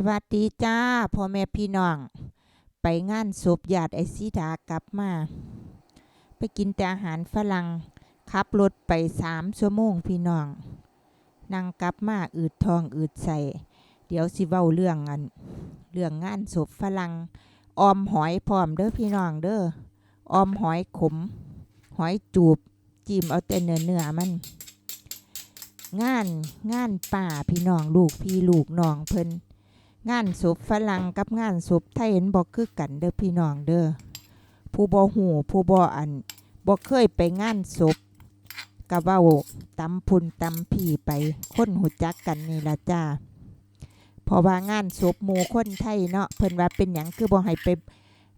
สวัสดีจ้าพ่อแม่พี่น้อง ไปงานศพญาติไอซีดากลับมา ไปกินแต่อาหารฝรั่งขับรถไปสามชั่วโมงพี่น้อง นั่งกลับมาอืดทองอืดใส่เดี๋ยวสิเว้าเรื่องอัน เรื่องงานศพฝรั่งออมหอยพร้อมเด้อพี่น้องเด้อออมหอยขม หอยจูบจิ้มเอาแต่เนื้อเนื้อมัน งานงานป่าพี่น้องลูกพี่ลูกน้องเพิ่น งานศพฝรั่งกับงานศพไทยเห็นบ่คือกันเด้อพี่น้องเด้อผู้บ่หูผู้บ่อันบ่เคยไปงานศพกะเว้าตำพุ่นตำพี่ไปคนหูจักกันนี่ละจ้าเพราะว่างานศพหมู่คนไทยเนาะเพิ่นว่าเป็นหยังคือบ่ให้ไป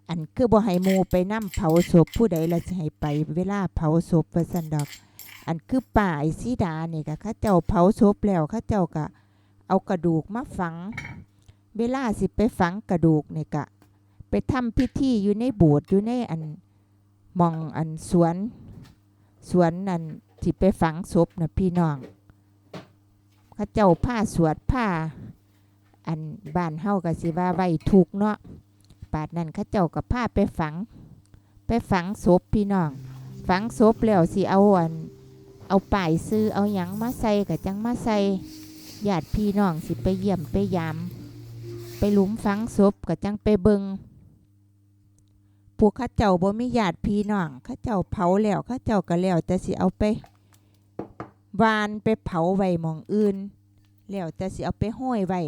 อันคือบ่ให้หมู่ไปนํเผาศพผู้ใดละสิให้ไปเวลาเผาศพว่าซั่นดอก อันคือป่าไอ้สีดานี่ก็เขาเจ้าเผาศพแล้วเขาเจ้าก็เอากระดูกมาฝัง เวลาสิไปฝังกระดูกเนี่ยกะ ไปทำพิธีอยู่ในโบสถ์อยู่ในอันมองอันสวน สวนนั่นที่ไปฝังศพนะพี่น้องข้าเจ้าผ้าสวดผ้า อันบ้านเฮาก็สิว่าไว้ถูกเนาะปาดนั้นข้าเจ้ากับผ้าไปฝัง ไปฝังศพพี่น้อง ฝังศพแล้วสิเอาอัน เอาป้ายซื้อเอาหยังมาใส่กับจังมาใส่ญาติพี่น้องสิไปเยี่ยมไปยาม ไปหลุมฝังศพก็จังไปเบิงพวกเข้าเจ้าบ่มีญาติพี่น้องข้าเจ้าเผาแล้วข้าเจ้าก็แล้วแต่สิเอาไปวานไปเผาไว้หมองอื่นแล้วแต่สิเอาไปห้อยไว้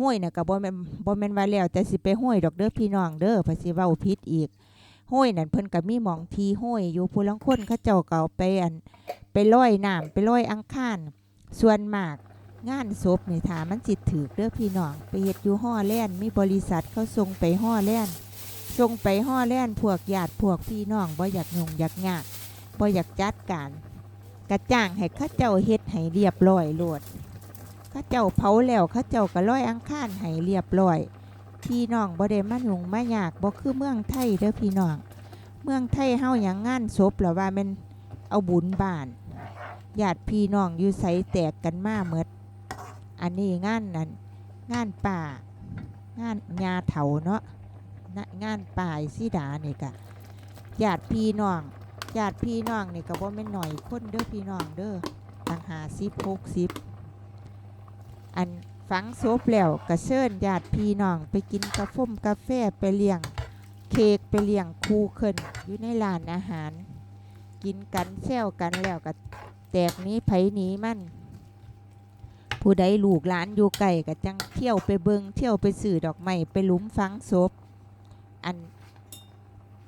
ห้อยน่ะก็บ่แม่นบ่แม่นว่าแล้วแต่สิไปห้อยดอกเด้อพี่น้องเด้อเพราะสิเว้าผิดอีกห้อยนั่นเพิ่นก็มีหมองทีห้อยอยู่ผู้ลางคนเขาเจ้าก็เอาไปอันไปลอยน้ำไปลอยอังคารส่วนมาก งานศพนี่ถามันจิตถือเด้อพี่น้อง ไปเฮ็ดอยู่ห่อแล่นมีบริษัทเขาส่งไปห่อแล่นส่งไปห่อแล่นพวกญาติพวกพี่น้องบ่อยากงงอยากยากบ่อยากจัดการกระจ้างให้ข้าเจ้าเฮ็ดให้เรียบร้อยโลดข้าเจ้าเผาแล้วข้าเจ้าก็ร้อยอังคารให้เรียบร้อยพี่น้องบ่ได้มาหนุงมายากบ่คือเมืองไทยเด้อพี่น้อง เมืองไทยเฮาหยังงานศพแล้วว่าแมันเอาบุญบ้านญาติพี่น้องอยู่ไสแตกกันมาเมด อันนี้งานนั้นงานป่างานยาเถาเนาะงานป่ายสีดานี่กะญาติพี่น้องญาติพี่น้องนี่ก็บ่แม่นหน่อยคนเด้อพี่น้องเด้อต่างหาสิบหกสิบอันฝังศพแล้วก็เชิญญาติพี่น้องไปกินกาแฟมกาแฟไปเลี้ยง เค้กไปเลี้ยงครูขึ้นอยู่ในร้านอาหาร กินกันแซวกันแล้วก็แตกนี้ไผนี้มัน ผู้ใดลูกหลานอยู่ไกลก็จังเที่ยวไปเบิงเที่ยวไปสื่อดอกไม้ไปลุ้มฝังศพอัน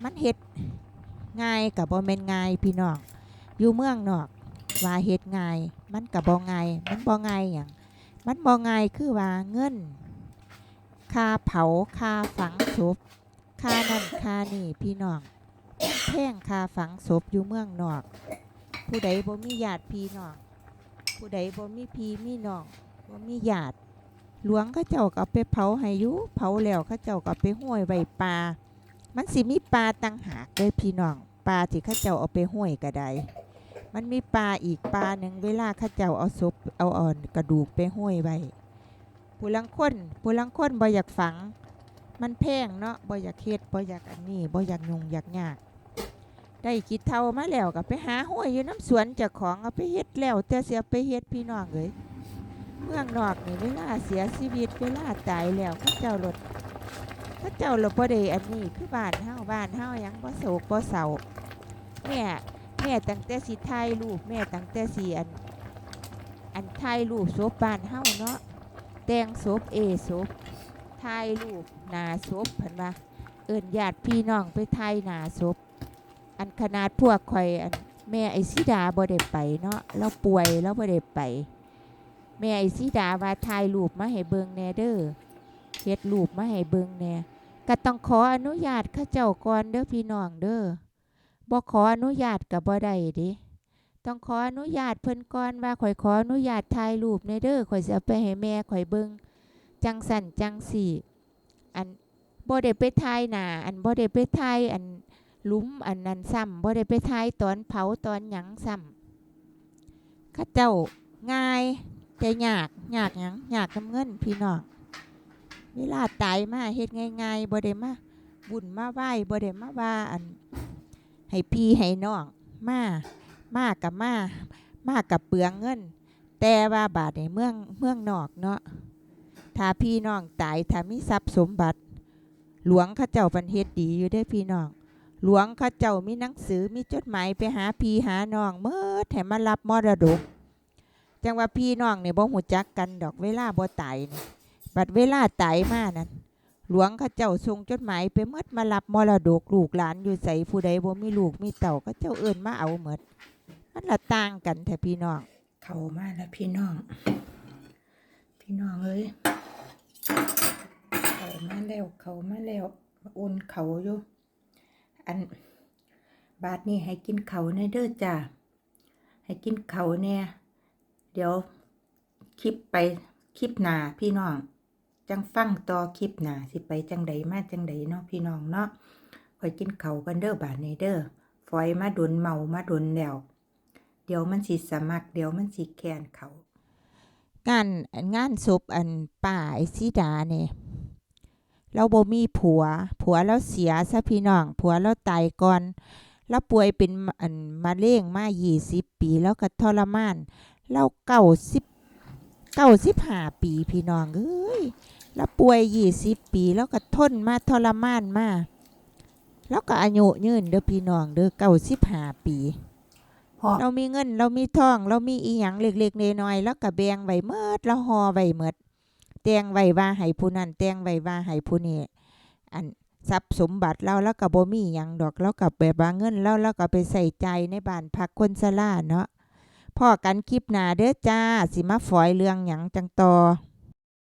มันเฮ็ดง่ายกับบ่แม่นง่ายพี่น้องอยู่เมืองนอกว่าเฮ็ดง่าย มันกับบ่ง่ายมันบ่ง่ายหยังมันบ่ง่ายคือว่าเงินค่าเผาค่าฝังศพค่านั่นค่านี่พี่น้องแพงค่าฝังศพอยู่เมืองนอก ผู้ใดบ่มีญาติพี่น้อง ผู้ใดบ่มีพี่มีน้องบ่มีญาติหลวงเขาเจ้าก็ไปเผาให้อยู่เผาแล้วเขาเจ้าก็ไปห้อยไว้ปลามันสิมีปลาต่างหากเด้พี่น้องปลาที่เขาเจ้าเอาไปห้อยก็ได้มันมีปลาอีกปลาหนึ่งเวลาเขาเจ้าเอาศพเอาอ่อนกระดูกไปห้อยไว้ผู้ลังคนผู้ลังคนบ่อยากฝัง มันแพงเนาะบ่อยากเฮ็ดบ่อยากอันนี้บ่อยากยุ่งอยากยาก ได้กิดเท่ามาแล้วก็ไปหาห้วยอยู่น้ำสวนจ้าของเอาไปเฮ็ดแล้วแต่เสียไปเฮ็ดพี่น้องเลยเมืองนอกนี่เวลาเสียชีวิตเวลาตายแล้วเขาเจ้ารถเขาเจ้ารถบ่ได้อันนี้คือบ้านเฮาบ้านเฮายังบ่โศกบ่เศร้าแม่แม่ตั้งแต่สิถ่ายรูปแม่ตั้งแต่สิอันอันถ่ายรูปศพบ้านเฮาเนาะแต่งศพเอศพถ่ายรูปหน้าศพเพิ่นว่าเอิ้นญาติพี่น้องไปถ่ายหน้าศพ อันขนาดพวกข่อยอันแม่ไอซิดาบ่ได้ไปเนาะเราป่วยเราบ่ได้ไป แม่ไอซิดาว่าถ่ายรูปมาให้เบิ่งแน่เด้อเฮ็ดรูปมาให้เบิ่งแน่ก็ต้องขออนุญาตเขาเจ้าก่อนเด้อพี่น้องเด้อบ่ขออนุญาตก็บ่ได้เดิต้องขออนุญาตเพิ่นก่อนว่าข่อยขออนุญาตถ่ายรูปแน่เด้อข่อยสิเอาไปให้แม่ข่อยเบิ่งจังสั่นจังสี่ อันบ่ได้ไปถ่ายหน้าอันบ่ได้ไปถ่ายอัน ลุมอันนั้นซ้ำบ่ได้ไปทายตอนเผาตอนหยังซ้ำข้าเจ้าง่ายแต่ยากยากหยังยากน้ำเงินพี่น้องเวลาตายมาเฮ็ดง่ายๆบ่ได้มาบุญมาไหว้บ่ได้มาว่าอัน ให้พี่ให้น้องมามากับมามากับเปลืองเงิน แต่ว่าบาทในเมืองเมืองนอกเนาะถ้าพี่น้องตายถ้ามีทรัพย์สมบัติ หลวงเขาเจ้าบันเฮ็ดดีอยู่ได้พี่น้อง หลวงเขาเจ้ามีหนังสือมีจดหมายไปหาพี่หาน้องเมื่อแถมมารับมรดก จังว่าพี่น้องเนี่ยบ่หูจักกันดอกเวลาบ่ตายนี่บัดเวลาตายมานั่นหลวงเขาเจ้าส่งจดหมายไปเมื่อมารับมรดกลูกหลานอยู่ใส่ผู้ใดบ่มีลูกมีเต่าเขาเจ้าเอิ้นมาเอาหมดมันละต่างกันแท้พี่น้อง เข้ามาแล้วพี่น้อง พี่น้องเอ้ยเข้ามาแล้วเข้ามาแล้วอุ่นเขาอยู่ อัน บาทนี้ให้กินเขาในเด้อจ้าให้กินเขาเนี่ยเดี๋ยวคลิปไปคลิปหนาพี่น้อง จังฟังต่อคลิปหนาสิไปจังใดมาจังใดเนาะพี่น้องเนาะคอยกินเขากันเด้อบาทนี้เด้อฝอยมาดนเมามาดนแล้วเดี๋ยวมันสิสมัครเดี๋ยวมันสิแคนเขางานงานศพอันป้าไอ้สีดาเนี่ย เราบ่มีผัว ผัวเราเสียซะพี่น้อง ผัวเราตายก่อนแล้วป่วยเป็นอันมะเร็งมา20ปี แล้วก็ทรมาน เราเก้าสิบเก้าสิบห้าปีพี่น้องเอ้ยแล้วป่วย20ปี แล้วก็ทนมาทรมานมาแล้วก็อายุยืนเด้อพี่น้องเด้อเก้าสิบห้าปีพ่อเรามีเงินเรามีทอง เรามีอีหยังเล็กๆน้อยๆแล้วก็แบ่งไว้เมิดแล้วห่อไว้เมิด แต่งไว้ว่าให้ผู้นั้นแต่งไว้ว่าให้ผู้นี้อันทรัพย์สมบัติเราแล้วก็บ่มีหยังดอกแล้วก็แบบว่าเงินแล้วแล้วก็ไปใส่ใจในบ้านพักคนชราเนาะพ่อกันคลิปหน้าเด้อจ้า สิมาฝอยเรื่องหยังจังต่อ